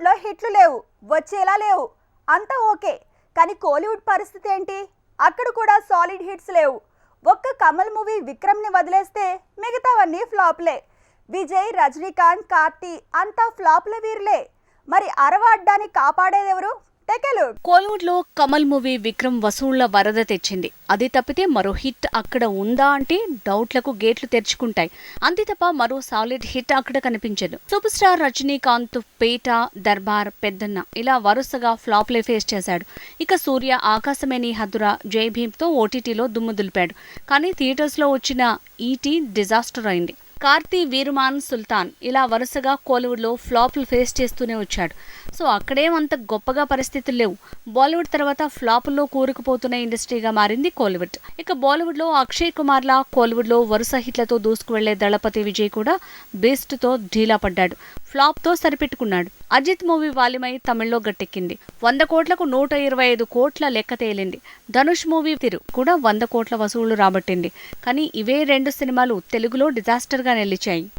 బాలీవుడ్లో హిట్లు లేవు వచ్చేలా లేవు. అంతా ఓకే. కానీ కోలీవుడ్ పరిస్థితి ఏంటి? అక్కడ కూడా సాలిడ్ హిట్స్ లేవు. ఒక్క కమల్ మూవీ విక్రమ్ని వదిలేస్తే మిగతావన్నీ ఫ్లాప్లే. విజయ్ రజనీకాంత్ కార్తీ అంతా ఫ్లాప్ల వీరులే. మరి అరవాడ్డాన్ని కాపాడేదెవరు? కోలీవుడ్లో కమల్ మూవీ విక్రమ్ వసూళ్ళ వరద తెచ్చింది. అది తప్పితే మరో హిట్ అక్కడ ఉందా అంటే డౌట్లకు గేట్లు తెరుచుకుంటాయి. అంతే తప్ప మరో సాలిడ్ హిట్ అక్కడ కనిపించదు. సూపర్ స్టార్ రజనీకాంత్ పేట దర్బార్ పెద్దన్న ఇలా వరుసగా ఫ్లాప్లే ఫేస్ చేశాడు. ఇక సూర్య ఆకాశమేని హద్దుర జై భీమ్తో ఓటీటీలో దుమ్ము దులిపాడు. కానీ థియేటర్స్లో వచ్చిన ఈటీ డిజాస్టర్ అయింది. కార్తీ వీరుమాన్ సుల్తాన్ ఇలా వరుసగా కోలీవుడ్లో ఫ్లాప్లు ఫేస్ చేస్తూనే వచ్చాడు. సో అక్కడేమంత అంత గొప్పగా పరిస్థితులు లేవు. బాలీవుడ్ తర్వాత ఫ్లాపుల్లో కూరుకుపోతున్న ఇండస్ట్రీగా మారింది కోలీవుడ్. ఇక బాలీవుడ్లో అక్షయ్ కుమార్లా కోలీవుడ్లో వరుస హిట్లతో దూసుకువెళ్ళే దళపతి విజయ్ కూడా బేస్ట్తో ఢీలా పడ్డాడు. ఫ్లాప్తో సరిపెట్టుకున్నాడు. అజిత్ మూవీ వాల్యమై తమిళ్ళో గట్టెక్కింది. వంద కోట్లకు నూట ఇరవై ఐదు కోట్ల లెక్క తేలింది. ధనుష్ మూవీ తిరు కూడా వంద కోట్ల వసూళ్ళు రాబట్టింది. కానీ ఇవే రెండు సినిమాలు తెలుగులో డిజాస్టర్గా నిలిచాయి.